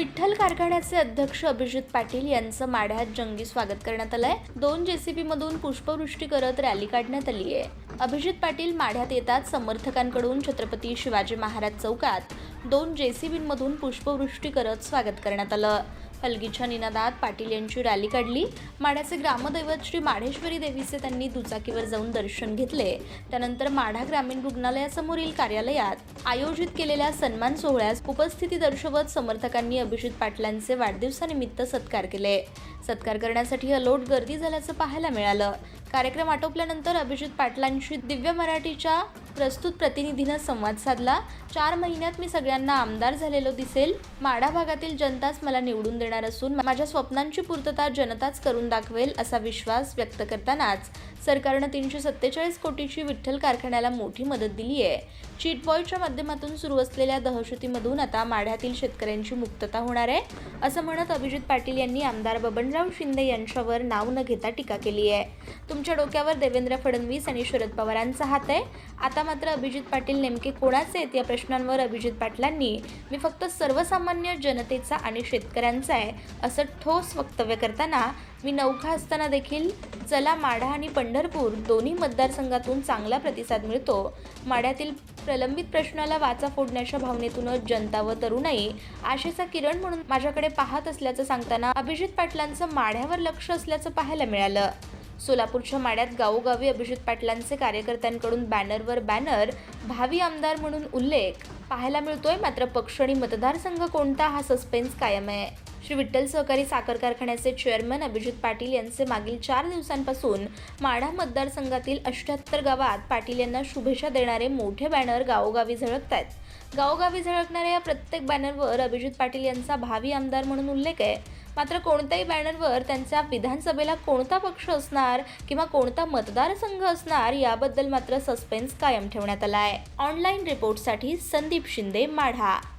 विठ्ठल कारखान्याचे अध्यक्ष अभिजित पाटील यांचं माढ्यात जंगी स्वागत करण्यात आलंय. दोन जेसीबी मधून पुष्पवृष्टी करत रॅली काढण्यात आली आहे. अभिजित पाटील माढ्यात येतात समर्थकांकडून छत्रपती शिवाजी महाराज चौकात. दोन जेसीबींमधून पुष्पवृष्टी करत स्वागत करण्यात आलं. हलगीच्या निनादात पाटील यांची रॅली काढली. माढ्याचे ग्रामदैवत श्री माढेश्वरी देवीचे त्यांनी दुचाकीवर जाऊन दर्शन घेतले. त्यानंतर माढा ग्रामीण रुग्णालयासमोरील कार्यालयात आयोजित केलेल्या सन्मान सोहळ्यास उपस्थिती दर्शवत समर्थकांनी अभिजित पाटलांचे वाढदिवसानिमित्त सत्कार केले. सत्कार करण्यासाठी अलोट गर्दी झाल्याचं पाहायला मिळालं. कार्यक्रम आटोपल्यानंतर अभिजित पाटलांशी दिव्य मराठीच्या प्रस्तुत प्रतिनिधीनं संवाद साधला. चार महिन्यात मी सगळ्यांना आमदार झालेलो दिसेल. माढा भागातील जनताच मला निवडून देणार असून माझ्या स्वप्नांची पूर्तता जनताच करून दाखवेल असा विश्वास व्यक्त करतानाच सरकारनं तीनशे सत्तेचाळीस कोटीची विठ्ठल कारखान्याला मोठी मदत दिली आहे चिटबॉयच्या माध्यमातून सुरू असलेल्या दहशतीमधून आता माढ्यातील शेतकऱ्यांची मुक्तता होणार आहे असं म्हणत अभिजित पाटील यांनी आमदार बबनराव शिंदे यांच्यावर नाव न घेता टीका केली आहे तुमच्या डोक्यावर देवेंद्र फडणवीस आणि शरद पवारांचा हात आहे. आता आता मात्र अभिजित पाटील नेमके कोणाचे आहेत या प्रश्नांवर अभिजित पाटलांनी? मी फक्त सर्वसामान्य जनतेचा आणि शेतकऱ्यांचा आहे असं ठोस वक्तव्य करताना मी नौखा असताना देखील चला माढा आणि पंढरपूर दोन्ही मतदारसंघातून चांगला प्रतिसाद मिळतो. माढ्यातील प्रलंबित प्रश्नाला वाचा फोडण्याच्या भावनेतूनच जनता व तरुणाई आशेचा किरण म्हणून माझ्याकडे पाहत असल्याचं सांगताना अभिजित पाटलांचं माढ्यावर लक्ष असल्याचं पाहायला मिळालं. सोलापूरच्या माड्यात गावोगावी अभिजित पाटलांचे कार्यकर्त्यांकडून बॅनरवर बॅनर भावी आमदार म्हणून उल्लेख. पाहायला मिळतोय मात्र पक्ष आणि मतदारसंघ कोणता हा सस्पेन्स कायम आहे. श्री विठ्ठल सहकारी साखर कारखान्याचे चेअरमन अभिजित पाटील यांचे मागील चार दिवसांपासून माढा मतदारसंघातील अष्ट्याहत्तर गावात पाटील यांना शुभेच्छा देणारे मोठे बॅनर गावोगावी झळकत आहेत गावोगावी झळकणाऱ्या या प्रत्येक बॅनरवर अभिजित पाटील यांचा भावी आमदार म्हणून उल्लेख आहे. मात्र कोणत्याही बॅनरवर त्यांच्या विधानसभेला कोणता पक्ष असणार किंवा कोणता मतदारसंघ असणार याबद्दल मात्र सस्पेन्स कायम ठेवण्यात आला आहे ऑनलाईन रिपोर्टसाठी संदीप शिंदे माढा.